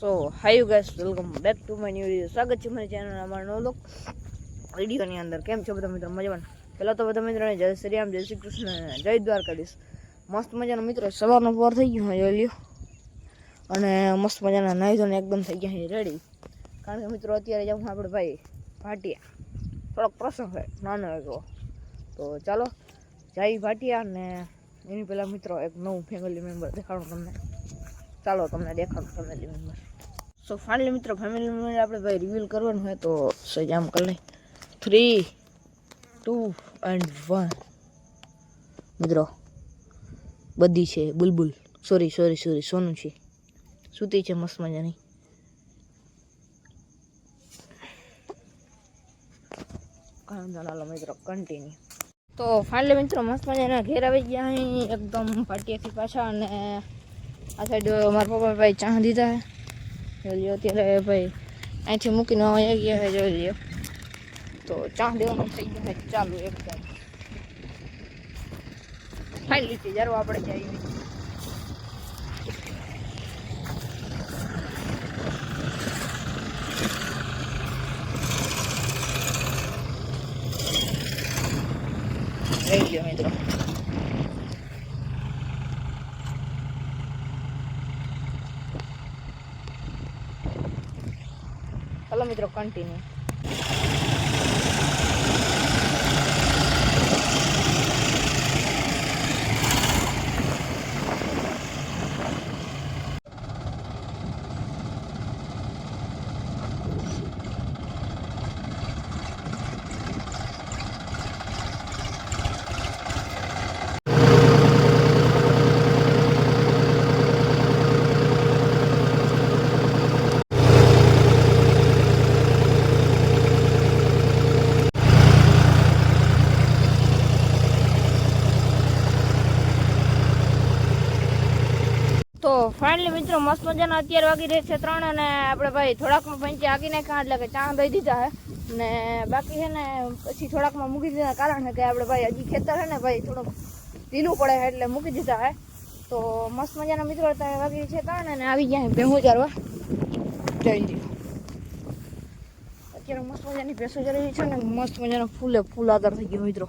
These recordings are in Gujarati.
So hi guys welcome back to my new video સ્વાગત છે મારી ચેનલ અમારા નવો વિડીયોની અંદર કેમ છો બધા મિત્રો? મજામાં? પહેલાં તો બધા મિત્રોને જય શ્રી રામ, જય શ્રી કૃષ્ણ જય દ્વારકાધીશ. મસ્ત મજાનો મિત્રો, સવારનો પોર થઈ ગયો, જોઈ લ્યો. અને મસ્ત મજાના નાહી ધોને એકદમ થઈ ગયા રેડી કારણ કે મિત્રો, અત્યારે જાઉં આપણે ભાઈ ભાટિયા. થોડોક પ્રસંગ છે નાનો એવો. તો ચાલો, જય ભાટિયા અને એની પહેલાં મિત્રો, એક નવું ફેમિલી મેમ્બર દેખાડું તમને. ચાલો, તમને દેખાડું ફેમિલી મેમ્બર સો ફાઇનલી મિત્રો ફેમિલી મેમ્બર આપણે ભાઈ રિવીલ કરવાનું હોય તો સજામ કરી લઈ થ્રી ટુ એન્ડ વન મિત્રો, બધી છે, બુલબુલ. સોરી સોરી સોરી સોનું છે. સૂતી છે, મસ્ત મજાની. જણાલો મિત્રો કન્ટિન્યુ તો ફાઇનલી મિત્રો, મસ્ત મજાના ઘેર આવી ગયા અહીં, એકદમ પાટિયાથી પાછા અને આ સાઈડ મારા પપ્પા ભાઈ ચા દીધા. જોઈ લ્યો અત્યારે ભાઈ અહીંથી મૂકીને આવી ગયા જોઈ લઈએ તો ચા દેવાનું થઈ ગયું છે ચાલુ એકદમ ફાઇનલી થી જરૂર આપણે જઈએ. રહી you, મિત્રો. ચાલો મિત્રો કન્ટિન્યુ તો ફાઇનલી મિત્રો મસ્ત મજાના અત્યારે વાગી રહે છે ત્રણ અને આપણે ભાઈ થોડાકમાં પંચે આગી નાખ્યા એટલે કે ચા દઈ દીધા હે ને બાકી છે ને પછી થોડાકમાં મૂકી દીધા કારણ છે કે આપણે ભાઈ હજી ખેતર છે ને ભાઈ થોડુંક ઢીલું પડે છે એટલે મૂકી દીધા હે તો મસ્ત મજાના મિત્રો અત્યારે વાગી છે ત્રણ અને આવી ગયા છે ભેહું ચારવા જઈ રહ્યો અત્યારે મસ્ત મજાની ભેંસો ચરી છે ને મસ્ત મજાનો ફૂલે ફૂલ આદર થઈ ગયો મિત્રો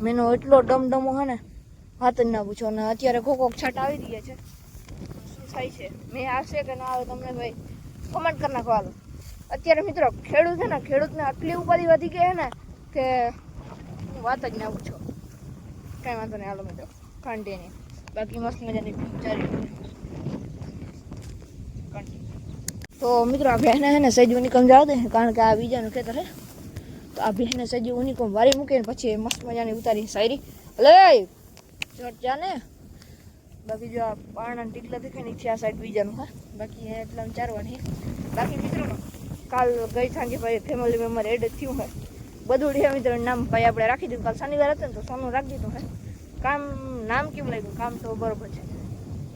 મેનો એટલો ડમડમો છે ને વાત જ ના પૂછો અને અત્યારે કોક કોક છાટ આવી રહ્યા છે શું થાય છે મેં આવશે કે ના આવે તમને ભાઈ કમેન્ટ કરી નાખો હાલો અત્યારે મિત્રો ખેડૂત છે ને ખેડૂતને આટલી ઉપાધિ વધી ગઈ છે ને કે હું વાત જ ના પૂછો કાંઈ વાંધો નહીં હાલો મિત્રો કન્ટિન્યુ બાકી મસ્ત મજાની ચાલી તો મિત્રો આ બહેને છે ને સહેજ ઉનિકોમ જવા દે કારણ કે આ બીજાનું ખેતર છે તો આ બહેને સહેજ ઉનિકોમ વારી મૂકીને પછી મસ્ત મજાની ઉતારી શાયરી અલે ચોટ જા ને બાકી જો આ પાણા ટીકલા દેખાય નીચે આ સાઈડ બીજાનું, હા. બાકી એટલા ચારવાની બાકી મિત્રો કાલ ગઈ સાંજે ભાઈ ફેમિલી મેમ્બર એડ થયું હોય. બધું રહ્યા મિત્રો નામ ભાઈ આપણે રાખી દીધું. કાલ શનિવાર હતું ને, તો સોનું રાખી દીધું, હે. કામ, નામ કેવું લાગ્યું? કામ તો બરોબર છે.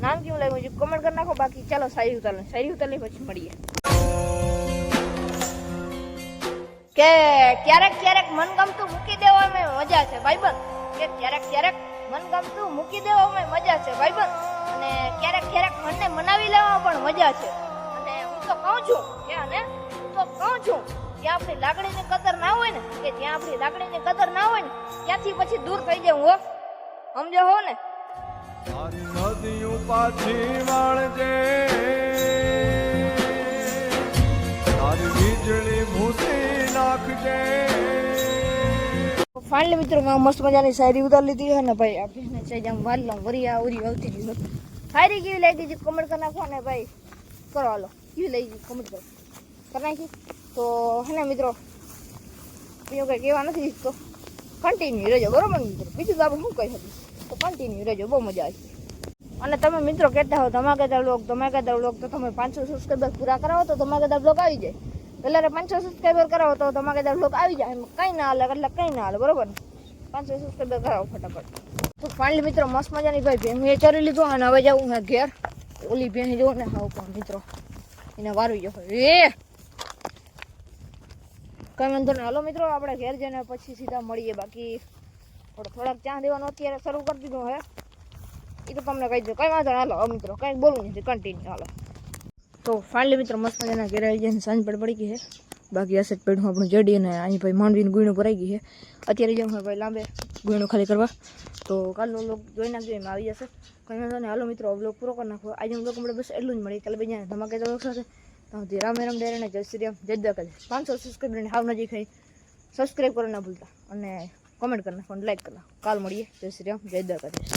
નામ કેવું લાગ્યું? છે કમેન્ટ કરી નાખો. બાકી ચાલો સારી ઉતાર સારી ઉતાર પછી મળીએ. કે ક્યારેક ક્યારેક મનગમતું મૂકી દેવામાં મજા છે. ભાઈબંધ કે ક્યારેક ક્યારેક મનગમતું મૂકી દેવામાં મજા છે ભાઈબંધ અને ક્યારેક ક્યારેક મનને મનાવી લેવામાં પણ મજા છે. અને હું તો કહું છું કે અને હું તો કહું છું કે આપણી લાગણીની કદર ના હોય ને, કે જ્યાં આપણી લાગણીની કદર ના હોય ને, ત્યાંથી પછી દૂર થઈ જાય હો. સમજો, હો ને? નદીઓ પાછી વાળજે તારી વીજળી ભૂસી નાખજે. ફાઇનલી મિત્રો, મેં મસ્ત મજાની શાયરી ઉતારી લીધી છે ને ભાઈ આપણે ચાઈ આમ વાલ લઉં વરી આ ઉરી આવતી ગયું શાયરી કેવી લાગી છે કમેન્ટ કરી નાખો ને ભાઈ. કરો, હાલો. કેવી લાગી કમેન્ટ કરો. કરી નાખી. તો, હે ને મિત્રો, બીજું કંઈ કહેવા નથી તો કન્ટિન્યુ રહેજો, બરોબર મિત્રો? બીજું તો આપણે શું કહી શકીએ? તો કન્ટિન્યુ રહેજો, બહુ મજા આવશે અને તમે મિત્રો કહેતા હો, ધમાકેદાર બ્લોગ ધમાકેદાર બ્લોગ તો તમે પાંચસો સબસ્ક્રાઈબર પૂરા કરાવો, તો ધમાકેદાર બ્લોગ આવી જાય. પહેલાં પાંચસો સબસ્ક્રાઈબર કરાવો તો ધમાકેદાર બ્લોગ આવી જાય એમાં કંઈ ના હાલે એટલે કંઈ ના હાલે બરોબર ને પાંચસો સબસ્ક્રાઈબર કરાવો ફટાફટ તો ફાઇનલી મિત્રો મસ્ત મજાની ભાઈ ભેંસ એ ચરી લીધો અને હવે જવું હે ઘેર ઓલી ભેંસ જોવો ને હાવ પણ મિત્રો એને વારું જો એ કઈ વાંધો નહીં હાલો મિત્રો આપણે ઘેર જઈને પછી સીધા મળીએ બાકી થોડો થોડાક ચા દેવાનો અત્યારે શરૂ કરી દીધું હે એ તો તમને કહી દઉં કઈ વાંધો નહીં હાલો હવે મિત્રો કંઈ બોલવું નથી કન્ટિન્યુ હાલો તો ફાઇનલી મિત્રો મસ્ત મજાના ઘેર આવી જાય સાંજ પડ પડી ગઈ છે બાકી અસેટ પેડમાં આપણું જડી અને અહીં ભાઈ માંડવીનું ગુણું ભરાઈ ગઈ છે અત્યારે જાઉં ભાઈ લાંબે ગુણું ખાલી કરવા તો કાલનો લોક જોઈ નાખજો એમાં આવી જશે કંઈ વાંધો નહીં હાલો મિત્રો બ્લોગ પૂરો કરી નાખો આજે બ્લોગ આપણે બસ એટલું જ મળી કાલે બીજા ધમાકેદાર બ્લોગ સાથે તો સુધી રામ રામ ડેર અને જય શ્રી રામ જય દ્વારકા પાંચસો સબસ્ક્રાઈબરને હાવ નજીક થઈ સબસ્ક્રાઈબ કરો ના ભૂલતા અને કોમેન્ટ કરી નાખો અને લાઈક કરી નાખો કાલ મળીએ જય શ્રી રામ જય દ્વારકા